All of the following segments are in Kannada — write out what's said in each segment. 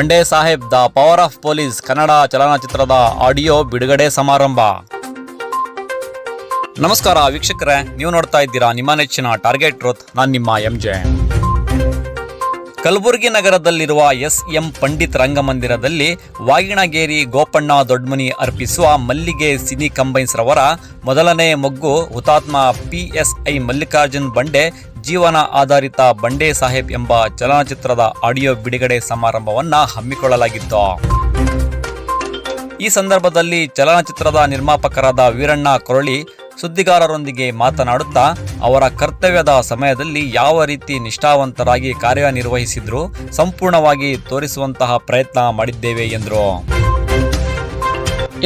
Bande Saheb, the power of police, Kannada ಚಲನಚಿತ್ರದ ಆಡಿಯೋ ಬಿಡುಗಡೆ ಸಮಾರಂಭ. ನಮಸ್ಕಾರ ವೀಕ್ಷಕರೇ, ನೀವು ನೋಡ್ತಾ ಇದ್ದೀರಾ ನಿಮ್ಮ ನೆಚ್ಚಿನ ಟಾರ್ಗೆಟ್ ಟ್ರೂತ್, ನಾನು ನಿಮ್ಮ ಎಂ ಜೆ. ಕಲಬುರಗಿ ನಗರದಲ್ಲಿರುವ ಎಸ್ ಎಂ ಪಂಡಿತ್ ರಂಗಮಂದಿರದಲ್ಲಿ ವಾಗಿಣಗೇರಿ ಗೋಪಣ್ಣ ದೊಡ್ಮನಿ ಅರ್ಪಿಸುವ ಮಲ್ಲಿಗೆ ಸಿನಿ ಕಂಬೈನ್ಸ್ ರವರ ಮೊದಲನೇ ಮೊಗ್ಗು ಹುತಾತ್ಮ ಐ ಮಲ್ಲಿಕಾರ್ಜುನ್ ಬಂಡೆ ಜೀವನ ಆಧಾರಿತ ಬಂಡೆ ಸಾಹೇಬ್ ಎಂಬ ಚಲನಚಿತ್ರದ ಆಡಿಯೋ ಬಿಡುಗಡೆ ಸಮಾರಂಭವನ್ನು ಹಮ್ಮಿಕೊಳ್ಳಲಾಗಿತ್ತು. ಈ ಸಂದರ್ಭದಲ್ಲಿ ಚಲನಚಿತ್ರದ ನಿರ್ಮಾಪಕರಾದ ವೀರಣ್ಣ ಕೊರಳಿ ಸುದ್ದಿಗಾರರೊಂದಿಗೆ ಮಾತನಾಡುತ್ತಾ, ಅವರ ಕರ್ತವ್ಯದ ಸಮಯದಲ್ಲಿ ಯಾವ ರೀತಿ ನಿಷ್ಠಾವಂತರಾಗಿ ಕಾರ್ಯನಿರ್ವಹಿಸಿದ್ರು ಸಂಪೂರ್ಣವಾಗಿ ತೋರಿಸುವಂತಹ ಪ್ರಯತ್ನ ಮಾಡಿದ್ದೇವೆ, ಎಂದರು.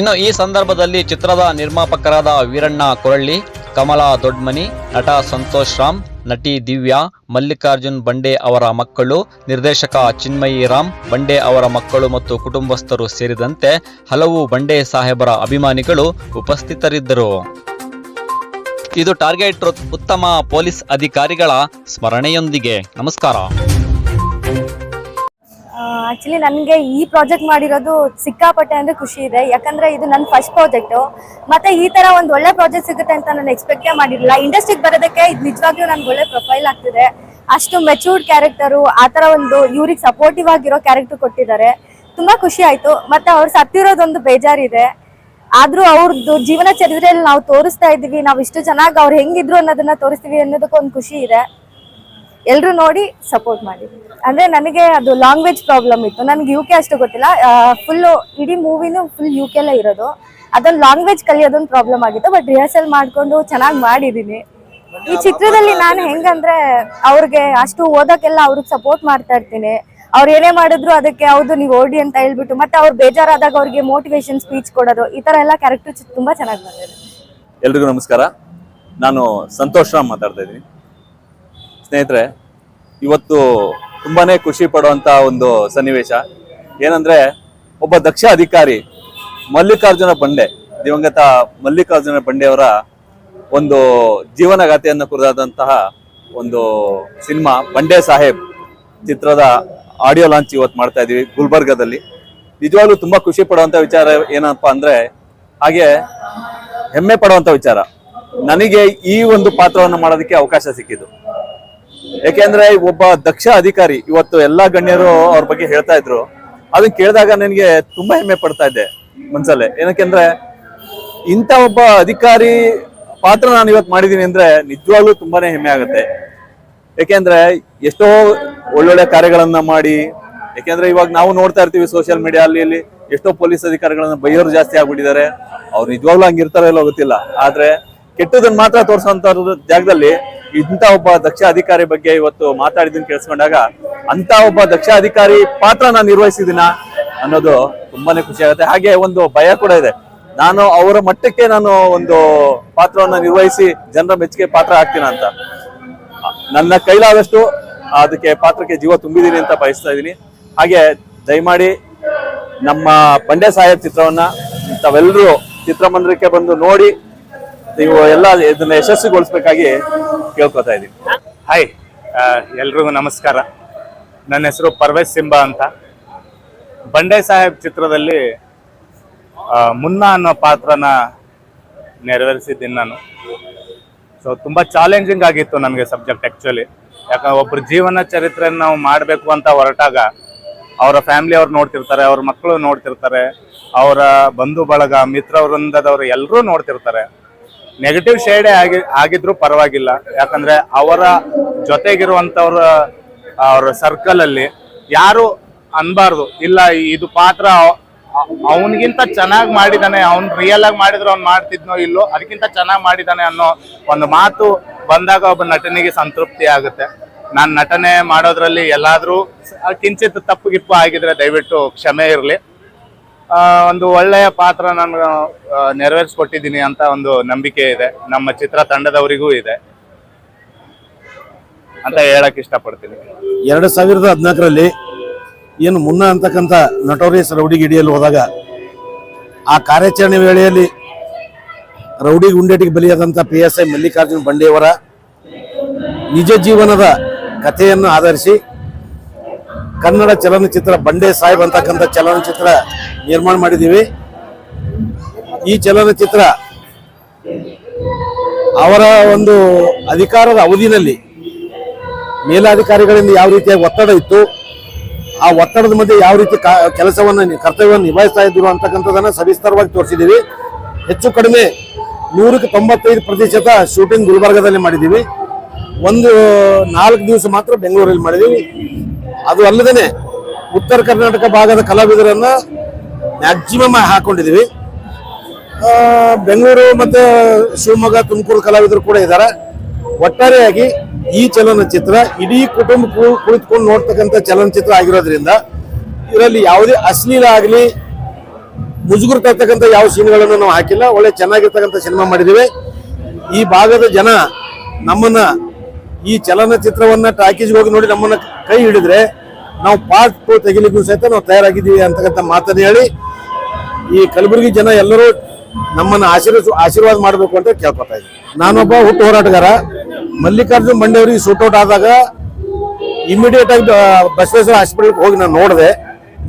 ಇನ್ನು ಈ ಸಂದರ್ಭದಲ್ಲಿ ಚಿತ್ರದ ನಿರ್ಮಾಪಕರಾದ ವೀರಣ್ಣ ಕೊರಳ್ಳಿ ಕಮಲಾ ದೊಡ್ಮನಿ, ನಟ ಸಂತೋಷ್ ರಾಮ್, ನಟಿ ದಿವ್ಯಾ, ಮಲ್ಲಿಕಾರ್ಜುನ್ ಬಂಡೆ ಅವರ ಮಕ್ಕಳು, ನಿರ್ದೇಶಕ ಚಿನ್ಮಯಿ ರಾಮ್, ಬಂಡೆ ಅವರ ಮಕ್ಕಳು ಮತ್ತು ಕುಟುಂಬಸ್ಥರು ಸೇರಿದಂತೆ ಹಲವು ಬಂಡೆ ಸಾಹೇಬರ ಅಭಿಮಾನಿಗಳು ಉಪಸ್ಥಿತರಿದ್ದರು. ಇದು ಟಾರ್ಗೆಟ್ ಉತ್ತಮ ಪೊಲೀಸ್ ಅಧಿಕಾರಿಗಳ ಸ್ಮರಣೆಯೊಂದಿಗೆ. ನಮಸ್ಕಾರ. ಆಕ್ಚುಲಿ ನನಗೆ ಈ ಪ್ರಾಜೆಕ್ಟ್ ಮಾಡಿರೋದು ಸಿಕ್ಕಾಪಟ್ಟೆ ಅಂದ್ರೆ ಖುಷಿ ಇದೆ. ಯಾಕಂದ್ರೆ ಇದು ನನ್ನ ಫಸ್ಟ್ ಪ್ರಾಜೆಕ್ಟು ಮತ್ತೆ ಈ ತರ ಒಂದು ಒಳ್ಳೆ ಪ್ರಾಜೆಕ್ಟ್ ಸಿಗುತ್ತೆ ಅಂತ ನಾನು ಎಕ್ಸ್ಪೆಕ್ಟೇ ಮಾಡಿರಲಿಲ್ಲ. ಇಂಡಸ್ಟ್ರಿಗೆ ಬರೋದಕ್ಕೆ ಇದು ನಿಜವಾಗ್ಲೂ ನನಗೆ ಒಳ್ಳೆ ಪ್ರೊಫೈಲ್ ಆಗ್ತಿದೆ. ಅಷ್ಟು ಮೆಚೂರ್ಡ್ ಕ್ಯಾರೆಕ್ಟರು ಆ ಥರ ಒಂದು ಇವ್ರಿಗೆ ಸಪೋರ್ಟಿವ್ ಆಗಿರೋ ಕ್ಯಾರೆಕ್ಟರ್ ಕೊಟ್ಟಿದ್ದಾರೆ. ತುಂಬಾ ಖುಷಿ ಆಯ್ತು. ಮತ್ತೆ ಅವ್ರು ಸತ್ತಿರೋದೊಂದು ಬೇಜಾರಿದೆ. ಆದ್ರೂ ಅವ್ರದ್ದು ಜೀವನ ಚರಿತ್ರೆಯಲ್ಲಿ ನಾವು ತೋರಿಸ್ತಾ ಇದೀವಿ ನಾವು ಇಷ್ಟು ಚೆನ್ನಾಗಿ ಅವ್ರು ಹೆಂಗಿದ್ರು ಅನ್ನೋದನ್ನ ತೋರಿಸ್ತೀವಿ ಅನ್ನೋದಕ್ಕೊಂದು ಖುಷಿ ಇದೆ. ಎಲ್ಲರೂ ನೋಡಿ ಸಪೋರ್ಟ್ ಮಾಡಿ. ಅಂದ್ರೆ ನನಗೆ ಅದು ಲ್ಯಾಂಗ್ವೇಜ್ ಪ್ರಾಬ್ಲಮ್ ಇತ್ತು. ನನಗೆ ಯು ಕೆ ಅಷ್ಟು ಗೊತ್ತಿಲ್ಲ. ಫುಲ್ಲು ಇಡೀ ಮೂವಿನೂ ಫುಲ್ ಯು ಕೆಲ್ಲೇ ಇರೋದು. ಅದೊಂದು ಲ್ಯಾಂಗ್ವೇಜ್ ಕಲಿಯೋದೊಂದು ಪ್ರಾಬ್ಲಮ್ ಆಗಿತ್ತು. ಬಟ್ ರಿಹರ್ಸಲ್ ಮಾಡ್ಕೊಂಡು ಚೆನ್ನಾಗಿ ಮಾಡಿದ್ದೀನಿ ಈ ಚಿತ್ರದಲ್ಲಿ ನಾನು ಹೆಂಗಂದ್ರೆ ಅವ್ರಿಗೆ ಅಷ್ಟು ಓದೋಕ್ಕೆಲ್ಲ ಅವ್ರಿಗೆ ಸಪೋರ್ಟ್ ಮಾಡ್ತಾ ಇರ್ತೀನಿ. ಅವ್ರು ಏನೇ ಮಾಡಿದ್ರು ಅದಕ್ಕೆ ಹೌದು ನೀವು ಓಡಿ ಅಂತ ಹೇಳ್ಬಿಟ್ಟು ಮತ್ತೆ ಅವ್ರು ಬೇಜಾರಾದಾಗ ಅವ್ರಿಗೆ ಮೋಟಿವೇಶನ್ ಸ್ಪೀಚ್ ಕೊಡೋದು ಈ ತರ ಎಲ್ಲ ಕ್ಯಾರೆಕ್ಟರ್ ತುಂಬಾ ಚೆನ್ನಾಗಿ ಬಂದಿದೆ. ಎಲ್ರಿಗೂ ನಮಸ್ಕಾರ. ನಾನು ಸಂತೋಷ್ ರಾಮ್ ಮಾತಾಡ್ತಾ ಇದ್ದೀನಿ. ಸ್ನೇಹಿತರೆ, ಇವತ್ತು ತುಂಬಾ ಖುಷಿ ಪಡುವಂತ ಒಂದು ಸನ್ನಿವೇಶ. ಏನಂದ್ರೆ, ಒಬ್ಬ ದಕ್ಷ ಅಧಿಕಾರಿ ಮಲ್ಲಿಕಾರ್ಜುನ ಬಂಡೆ, ದಿವಂಗತ ಮಲ್ಲಿಕಾರ್ಜುನ ಬಂಡೆಯವರ ಒಂದು ಜೀವನಗಾಥೆಯನ್ನು ಕುರಿತಾದಂತಹ ಒಂದು ಸಿನಿಮಾ, ಬಂಡೆ ಸಾಹೇಬ್ ಚಿತ್ರದ ಆಡಿಯೋ ಲಾಂಚ್ ಇವತ್ತು ಮಾಡ್ತಾ ಇದ್ದೀವಿ ಗುಲ್ಬರ್ಗದಲ್ಲಿ. ನಿಜವಾಗ್ಲೂ ತುಂಬಾ ಖುಷಿ ಪಡುವಂತ ವಿಚಾರ ಏನಪ್ಪಾ ಅಂದ್ರೆ, ಹಾಗೆ ಹೆಮ್ಮೆ ಪಡುವಂತ ವಿಚಾರ. ನನಗೆ ಈ ಒಂದು ಪಾತ್ರವನ್ನು ಮಾಡೋದಕ್ಕೆ ಅವಕಾಶ ಸಿಕ್ಕಿದ್ದು. ಯಾಕೆಂದ್ರೆ ಒಬ್ಬ ದಕ್ಷ ಅಧಿಕಾರಿ ಇವತ್ತು ಎಲ್ಲಾ ಗಣ್ಯರು ಅವ್ರ ಬಗ್ಗೆ ಹೇಳ್ತಾ ಇದ್ರು. ಅದನ್ನ ಕೇಳಿದಾಗ ನನಗೆ ತುಂಬಾ ಹೆಮ್ಮೆ ಪಡ್ತಾ ಇದ್ದೆ ಮನ್ಸಲ್ಲೇ. ಏನಕ್ಕೆಂದ್ರೆ ಇಂಥ ಒಬ್ಬ ಅಧಿಕಾರಿ ಪಾತ್ರ ನಾನು ಇವತ್ತು ಮಾಡಿದೀನಿ ಅಂದ್ರೆ ನಿಜವಾಗ್ಲೂ ತುಂಬಾನೇ ಹೆಮ್ಮೆ ಆಗುತ್ತೆ. ಯಾಕೆಂದ್ರೆ ಎಷ್ಟೋ ಒಳ್ಳೊಳ್ಳೆ ಕಾರ್ಯಗಳನ್ನ ಮಾಡಿ ಯಾಕೆಂದ್ರೆ ಇವಾಗ ನಾವು ನೋಡ್ತಾ ಇರ್ತೀವಿ ಸೋಷಿಯಲ್ ಮೀಡಿಯಾ ಅಲ್ಲಿ, ಇಲ್ಲಿ ಎಷ್ಟೋ ಪೊಲೀಸ್ ಅಧಿಕಾರಿಗಳನ್ನ ಬೈಯೋರು ಜಾಸ್ತಿ ಆಗ್ಬಿಟ್ಟಿದ್ದಾರೆ. ಅವ್ರು ನಿಜವಾಗ್ಲೂ ಹಂಗಿರ್ತಾರೋ ಇಲ್ಲೋ ಗೊತ್ತಿಲ್ಲ. ಆದ್ರೆ ಕೆಟ್ಟದನ್ನ ಮಾತ್ರ ತೋರಿಸುವಂತ ಜಾಗದಲ್ಲಿ ಇಂಥ ಒಬ್ಬ ದಕ್ಷ ಅಧಿಕಾರಿ ಬಗ್ಗೆ ಇವತ್ತು ಮಾತಾಡಿದ್ದನ್ನು ಕೇಳಿಸ್ಕೊಂಡಾಗ ಅಂತ ಒಬ್ಬ ದಕ್ಷ ಅಧಿಕಾರಿ ಪಾತ್ರ ನಾನು ನಿರ್ವಹಿಸಿದಿನ ಅನ್ನೋದು ತುಂಬಾನೇ ಖುಷಿ ಆಗುತ್ತೆ. ಹಾಗೆ ಒಂದು ಭಯ ಕೂಡ ಇದೆ. ನಾನು ಅವರ ಮಟ್ಟಕ್ಕೆ ನಾನು ಒಂದು ಪಾತ್ರವನ್ನು ನಿರ್ವಹಿಸಿ ಜನರ ಮೆಚ್ಚುಗೆ ಪಾತ್ರ ಆಗ್ತೀನ ಅಂತ. ನನ್ನ ಕೈಲಾದಷ್ಟು ಅದಕ್ಕೆ ಪಾತ್ರಕ್ಕೆ ಜೀವ ತುಂಬಿದ್ದೀನಿ ಅಂತ ಬಯಸ್ತಾ ಇದ್ದೀನಿ. ಹಾಗೆ ದಯಮಾಡಿ ನಮ್ಮ ಬಂಡೆ ಸಾಹೇಬ್ ಚಿತ್ರವನ್ನ ತಾವೆಲ್ಲರೂ ಚಿತ್ರಮಂದಿರಕ್ಕೆ ಬಂದು ನೋಡಿ ನೀವು ಎಲ್ಲ ಇದನ್ನ ಯಶಸ್ವಿಗೊಳಿಸ್ಬೇಕಾಗಿ ಕೇಳ್ಕೊತಾ ಇದ್ದೀನಿ ಹಾಯ್ ಎಲ್ರಿಗೂ ನಮಸ್ಕಾರ. ನನ್ನ ಹೆಸರು ಪರ್ವೇಶ್ ಸಿಂಬಾ ಅಂತ. ಬಂಡೆ ಸಾಹೇಬ್ ಚಿತ್ರದಲ್ಲಿ ಮುನ್ನ ಅನ್ನೋ ಪಾತ್ರನ ನೆರವೇರಿಸಿದ್ದೀನಿ ನಾನು. ಸೊ ತುಂಬ ಚಾಲೆಂಜಿಂಗ್ ಆಗಿತ್ತು ನನಗೆ ಸಬ್ಜೆಕ್ಟ್ ಆ್ಯಕ್ಚುಲಿ ಯಾಕಂದ್ರೆ ಒಬ್ಬರ ಜೀವನ ಚರಿತ್ರೆಯನ್ನು ನಾವು ಮಾಡಬೇಕು ಅಂತ ಹೊರಟಾಗ ಅವರ ಫ್ಯಾಮಿಲಿ ಅವ್ರು ನೋಡ್ತಿರ್ತಾರೆ, ಅವ್ರ ಮಕ್ಕಳು ನೋಡ್ತಿರ್ತಾರೆ, ಅವರ ಬಂಧು ಬಳಗ ಮಿತ್ರ ವೃಂದದವರು ಎಲ್ಲರೂ ನೋಡ್ತಿರ್ತಾರೆ. ನೆಗೆಟಿವ್ ಶೇಡೇ ಆಗಿ, ಆಗಿದ್ರು ಪರವಾಗಿಲ್ಲ. ಯಾಕಂದ್ರೆ ಅವರ ಜೊತೆಗಿರುವಂತವ್ರ ಅವ್ರ ಸರ್ಕಲ್ ಅಲ್ಲಿ ಯಾರು ಅನ್ಬಾರ್ದು. ಇಲ್ಲ, ಇದು ಪಾತ್ರ ಅವನಿಗಿಂತ ಚೆನ್ನಾಗಿ ಮಾಡಿದಾನೆ, ಅವ್ನು ರಿಯಲ್ ಆಗಿ ಮಾಡಿದ್ರೆ ಅವ್ನು ಮಾಡ್ತಿದ್ನೋ ಇಲ್ಲೋ, ಅದಕ್ಕಿಂತ ಚೆನ್ನಾಗಿ ಮಾಡಿದಾನೆ ಅನ್ನೋ ಒಂದು ಮಾತು ಬಂದಾಗ ಒಬ್ಬ ನಟನಿಗೆ ಸಂತೃಪ್ತಿ ಆಗುತ್ತೆ. ನಾನು ನಟನೆ ಮಾಡೋದ್ರಲ್ಲಿ ಎಲ್ಲಾದ್ರೂ ಕಿಂಚಿತ್ ತಪ್ಪು ಗಿಪ್ಪು ಆಗಿದ್ರೆ ದಯವಿಟ್ಟು ಕ್ಷಮೆ ಇರಲಿ. ಒಂದು ಒಳ್ಳೆಯ ಪಾತ್ರ ನಾನು ನೆರವೇರಿಸ್ಕೊಟ್ಟಿದ್ದೀನಿ ಅಂತ ಒಂದು ನಂಬಿಕೆ ಇದೆ. ನಮ್ಮ ಚಿತ್ರ ತಂಡದವರಿಗೂ ಇದೆ. ಅಂತ ಹೇಳಕ್ ಇಷ್ಟಪಡ್ತೀನಿ. ಎರಡು ಸಾವಿರದ ಹದಿನಾಲ್ಕರಲ್ಲಿ ಏನು ಮುನ್ನ ಅಂತಕ್ಕಂಥ ನಟೋರಿಯಸ್ ರೌಡಿ ಗಿಡಿಯಲ್ಲಿ ಹೋದಾಗ ಆ ಕಾರ್ಯಾಚರಣೆ ವೇಳೆಯಲ್ಲಿ ರೌಡಿ ಗುಂಡೇಟಿಗೆ ಬಲಿಯಾದಂಥ ಪಿ ಎಸ್ ಐ ಮಲ್ಲಿಕಾರ್ಜುನ್ ಬಂಡೆಯವರ ನಿಜ ಜೀವನದ ಕಥೆಯನ್ನು ಆಧರಿಸಿ ಕನ್ನಡ ಚಲನಚಿತ್ರ ಬಂಡೆ ಸಾಹೇಬ್ ಅಂತಕ್ಕಂಥ ಚಲನಚಿತ್ರ ನಿರ್ಮಾಣ ಮಾಡಿದ್ದೀವಿ. ಈ ಚಲನಚಿತ್ರ ಅವರ ಒಂದು ಅಧಿಕಾರದ ಅವಧಿನಲ್ಲಿ ಮೇಲಾಧಿಕಾರಿಗಳಿಂದ ಯಾವ ರೀತಿಯ ಒತ್ತಡ ಇತ್ತು, ಆ ಒತ್ತಡದ ಮಧ್ಯೆ ಯಾವ ರೀತಿ ಕೆಲಸವನ್ನು ಕರ್ತವ್ಯವನ್ನು ನಿಭಾಯಿಸ್ತಾ ಇದ್ರು ಅಂತಕ್ಕಂಥದ್ದನ್ನು ಸವಿಸ್ತಾರವಾಗಿ ತೋರಿಸಿದ್ದೀವಿ. ಹೆಚ್ಚು ಕಡಿಮೆ ನೂರಕ್ಕೆ ತೊಂಬತ್ತೈದು ಪ್ರತಿಶತ ಶೂಟಿಂಗ್ ಗುಲ್ಬರ್ಗದಲ್ಲಿ ಮಾಡಿದ್ದೀವಿ. ಒಂದು ನಾಲ್ಕು ದಿವಸ ಮಾತ್ರ ಬೆಂಗಳೂರಲ್ಲಿ ಮಾಡಿದ್ದೀವಿ. ಅದು ಅಲ್ಲದೆ ಉತ್ತರ ಕರ್ನಾಟಕ ಭಾಗದ ಕಲಾವಿದರನ್ನ ಮ್ಯಾಕ್ಸಿಮಮ್ ಹಾಕೊಂಡಿದ್ದೀವಿ ಆ, ಬೆಂಗಳೂರು ಮತ್ತೆ ಶಿವಮೊಗ್ಗ ತುಮಕೂರು ಕಲಾವಿದರು ಕೂಡ ಇದ್ದಾರೆ. ಒಟ್ಟಾರೆಯಾಗಿ ಈ ಚಲನಚಿತ್ರ ಇಡೀ ಕುಟುಂಬ ಕುಳಿತುಕೊಂಡು ನೋಡ್ತಕ್ಕಂಥ ಚಲನಚಿತ್ರ ಆಗಿರೋದ್ರಿಂದ ಇದರಲ್ಲಿ ಯಾವುದೇ ಅಶ್ಲೀಲ ಆಗಲಿ ಮುಜುಗುರು ತರ್ತಕ್ಕಂಥ ಯಾವ ಸೀನ್ಗಳನ್ನು ನಾವು ಹಾಕಿಲ್ಲ. ಒಳ್ಳೆ ಚೆನ್ನಾಗಿರ್ತಕ್ಕಂಥ ಸಿನಿಮಾ ಮಾಡಿದ್ದೀವಿ ಈ ಭಾಗದ ಜನ ನಮ್ಮನ್ನ ಈ ಚಲನಚಿತ್ರವನ್ನ ಟಾಕೀಸ್ಗೆ ಹೋಗಿ ನೋಡಿ ನಮ್ಮನ್ನ ಕೈ ಹಿಡಿದ್ರೆ ನಾವು ಪಾರ್ಟ್ ಟು ತೆಗಿಲಿಕ್ಕೂ ಸಹಿತ ನಾವು ತಯಾರಾಗಿದ್ದೀವಿ ಅಂತಕ್ಕಂಥ ಮಾತನ್ನು ಹೇಳಿ ಈ ಕಲಬುರಗಿ ಜನ ಎಲ್ಲರೂ ನಮ್ಮನ್ನು ಆಶೀರ್ವ ಆಶೀರ್ವಾದ ಮಾಡಬೇಕು ಅಂತ ಕೇಳ್ಕೊತಾ ಇದ್ದೀನಿ. ನಾನೊಬ್ಬ ಹುಟ್ಟು ಹೋರಾಟಗಾರ. ಮಲ್ಲಿಕಾರ್ಜುನ್ ಬಂಡೆ ಅವರಿಗೆ ಔಟ್ ಆದಾಗ ಇಮಿಡಿಯೇಟ್ ಆಗಿ ಬಸವೇಶ್ವರ ಹಾಸ್ಪಿಟಲ್ಗೆ ಹೋಗಿ ನಾನು ನೋಡಿದೆ.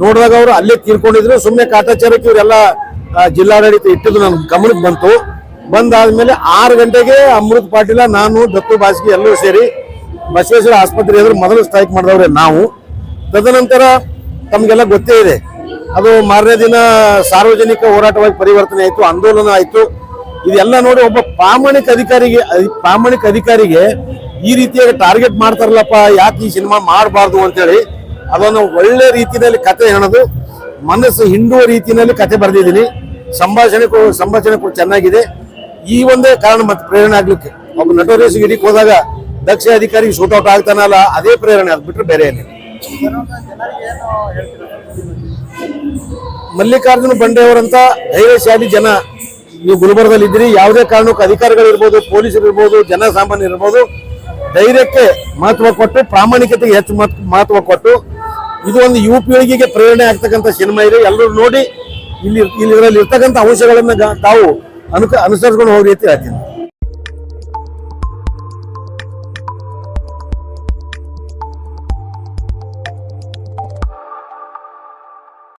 ನೋಡಿದಾಗ ಅವರು ಅಲ್ಲೇ ತೀರ್ಕೊಂಡಿದ್ರು. ಸುಮ್ಮನೆ ಕಾಟಾಚಾರಕ್ಕೆ ಇವರೆಲ್ಲ ಜಿಲ್ಲಾಡಳಿತ ಇಟ್ಟಿದ್ದು ನನ್ನ ಗಮನಕ್ಕೆ ಬಂತು. ಬಂದಾದ್ಮೇಲೆ ಆರು ಗಂಟೆಗೆ ಅಮೃತ್ ಪಾಟೀಲ, ನಾನು, ದತ್ತು, ಬಾಸ್ಗಿ ಎಲ್ಲರೂ ಸೇರಿ ಬಸವೇಶ್ವರ ಆಸ್ಪತ್ರೆ ಎದುರು ಮೊದಲು ಸ್ಟ್ರೈಕ್ ಮಾಡಿದವ್ರೆ ನಾವು. ತದನಂತರ ತಮಗೆಲ್ಲ ಗೊತ್ತೇ ಇದೆ. ಅದು ಮಾರನೇ ದಿನ ಸಾರ್ವಜನಿಕ ಹೋರಾಟವಾಗಿ ಪರಿವರ್ತನೆ ಆಯಿತು, ಆಂದೋಲನ ಆಯಿತು. ಇದೆಲ್ಲ ನೋಡಿ ಒಬ್ಬ ಪ್ರಾಮಾಣಿಕ ಅಧಿಕಾರಿಗೆ ಅಧಿ- ಪ್ರಾಮಾಣಿಕ ಅಧಿಕಾರಿಗೆ ಈ ರೀತಿಯಾಗಿ ಟಾರ್ಗೆಟ್ ಮಾಡ್ತಾರಲ್ಲಪ್ಪ, ಯಾಕೆ ಈ ಸಿನಿಮಾ ಮಾಡಬಾರ್ದು ಅಂತೇಳಿ ಅದನ್ನು ಒಳ್ಳೆ ರೀತಿಯಲ್ಲಿ ಕತೆ ಹೇಳೋದು ಮನಸ್ಸು ಹಿಂಡುವ ರೀತಿಯಲ್ಲಿ ಕತೆ ಬರೆದಿದ್ದೀನಿ. ಸಂಭಾಷಣೆ ಸಂಭಾಷಣೆ ಕೂಡ ಚೆನ್ನಾಗಿದೆ. ಈ ಒಂದೇ ಕಾರಣ ಮತ್ತೆ ಪ್ರೇರಣೆ ಆಗ್ಲಿಕ್ಕೆ. ಒಬ್ಬ ನಟೋರಿಯಸ್ ಗಿಡಕ್ಕೆ ಹೋದಾಗ ದಕ್ಷ ಅಧಿಕಾರಿ ಶೂಟೌಟ್ ಆಗ್ತಾನಲ್ಲ, ಅದೇ ಪ್ರೇರಣೆ ಅದು ಬಿಟ್ರೆ ಬೇರೆ ಏನಿಲ್ಲ. ಮಲ್ಲಿಕಾರ್ಜುನ ಬಂಡೆಯವರಂತ ಧೈರ್ಯಶಾಲಿ ಜನ. ನೀವು ಗುಲ್ಬರ್ಗದಲ್ಲಿ ಇದ್ದೀರಿ, ಯಾವುದೇ ಕಾರಣಕ್ಕೂ ಅಧಿಕಾರಿಗಳು ಇರ್ಬೋದು, ಪೊಲೀಸರು ಇರ್ಬೋದು ಜನಸಾಮಾನ್ಯರು ಇರ್ಬೋದು, ಧೈರ್ಯಕ್ಕೆ ಮಹತ್ವ ಕೊಟ್ಟು, ಪ್ರಾಮಾಣಿಕತೆಗೆ ಹೆಚ್ಚು ಮಹತ್- ಮಹತ್ವ ಕೊಟ್ಟು, ಇದು ಒಂದು ಯುವ ಪೀಳಿಗೆಗೆ ಪ್ರೇರಣೆ ಆಗ್ತಕ್ಕಂಥ ಸಿನಿಮಾ ಇದೆ. ಎಲ್ಲರೂ ನೋಡಿ, ಇಲ್ಲಿ ಇಲ್ಲಿ ಇರ್ತಕ್ಕಂಥ ಅಂಶಗಳನ್ನ ತಾವು ಅನುಕ, ಅನುಸರಿಸ್ಕೊಂಡು ಹೋಗಿ ಅಂತ ಹೇಳ್ತೀನಿ.